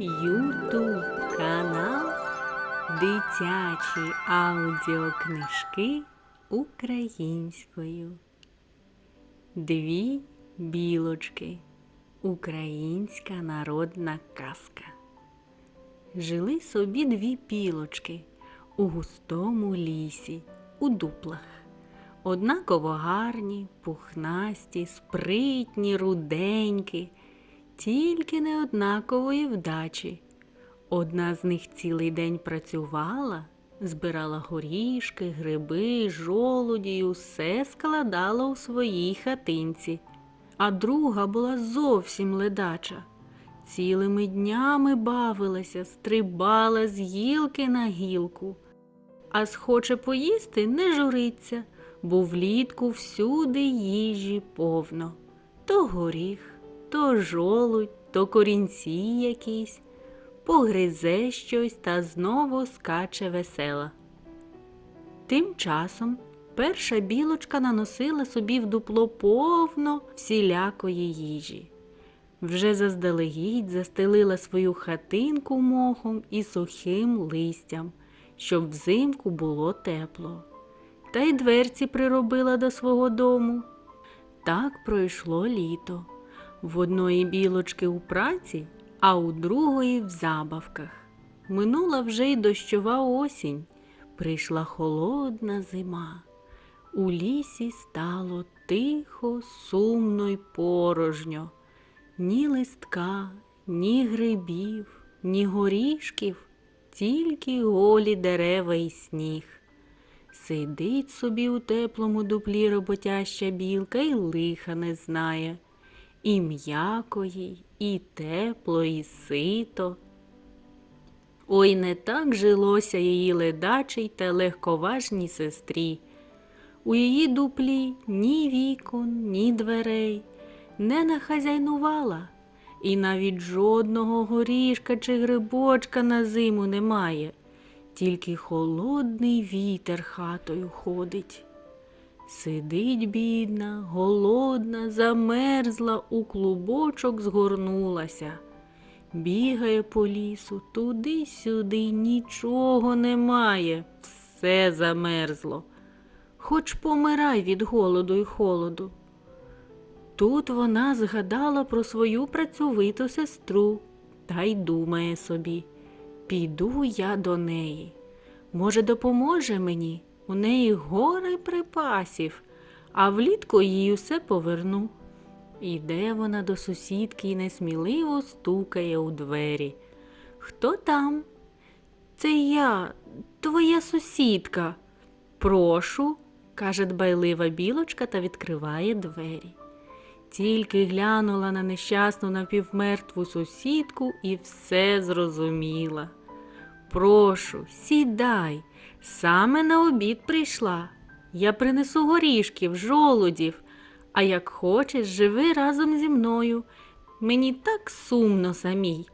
Ютуб канал Дитячі аудіокнижки українською. Дві білочки. Українська народна казка. Жили собі дві білочки у густому лісі, у дуплах. Однаково гарні, пухнасті, спритні, руденькі, тільки не однакової вдачі. Одна з них цілий день працювала, збирала горішки, гриби, жолуді й усе складала у своїй хатинці, а друга була зовсім ледача. Цілими днями бавилася, стрибала з гілки на гілку, а схоче поїсти не журиться, бо влітку всюди їжі повно. То горіх, то жолудь, то корінці якісь, погризе щось та знову скаче весела. Тим часом перша білочка наносила собі в дупло повно всілякої їжі. Вже заздалегідь застелила свою хатинку мохом і сухим листям, щоб взимку було тепло. Та й дверці приробила до свого дому. Так пройшло літо. В одної білочки у праці, а у другої в забавках. Минула вже й дощова осінь, прийшла холодна зима. У лісі стало тихо, сумно й порожньо. Ні листка, ні грибів, ні горішків, тільки голі дерева і сніг. Сидить собі у теплому дуплі роботяща білка і лиха не знає. І м'яко їй, і тепло, і сито. Ой, не так жилося її ледачій та легковажній сестрі. У її дуплі ні вікон, ні дверей не нахазяйнувала, і навіть жодного горішка чи грибочка на зиму немає, тільки холодний вітер хатою ходить. Сидить бідна, голодна, замерзла, у клубочок згорнулася. Бігає по лісу, туди-сюди нічого немає, все замерзло. Хоч помирай від голоду й холоду. Тут вона згадала про свою працьовиту сестру та й думає собі піду я до неї. Може, допоможе мені? У неї гори припасів, а влітку їй усе поверну. Іде вона до сусідки і несміливо стукає у двері. Хто там? Це я, твоя сусідка. Прошу, каже дбайлива білочка та відкриває двері. Тільки глянула на нещасну напівмертву сусідку і все зрозуміла. Прошу, сідай, саме на обід прийшла. Я принесу горішків, жолудів, а як хочеш, живи разом зі мною. Мені так сумно самій.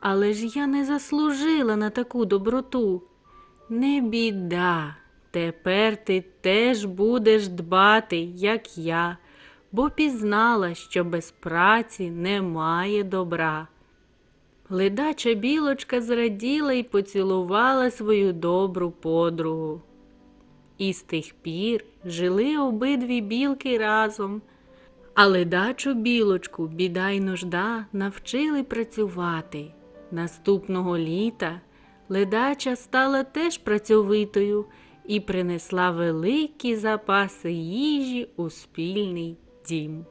Але ж я не заслужила на таку доброту. Не біда, тепер ти теж будеш дбати, як я, бо пізнала, що без праці немає добра. Ледача білочка зраділа і поцілувала свою добру подругу. І з тих пір жили обидві білки разом, а ледачу білочку біда й нужда навчили працювати. Наступного літа ледача стала теж працьовитою і принесла великі запаси їжі у спільний дім.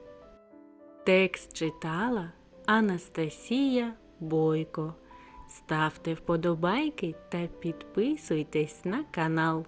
Текст читала Анастасія Бойко. Ставте вподобайки та підписуйтесь на канал.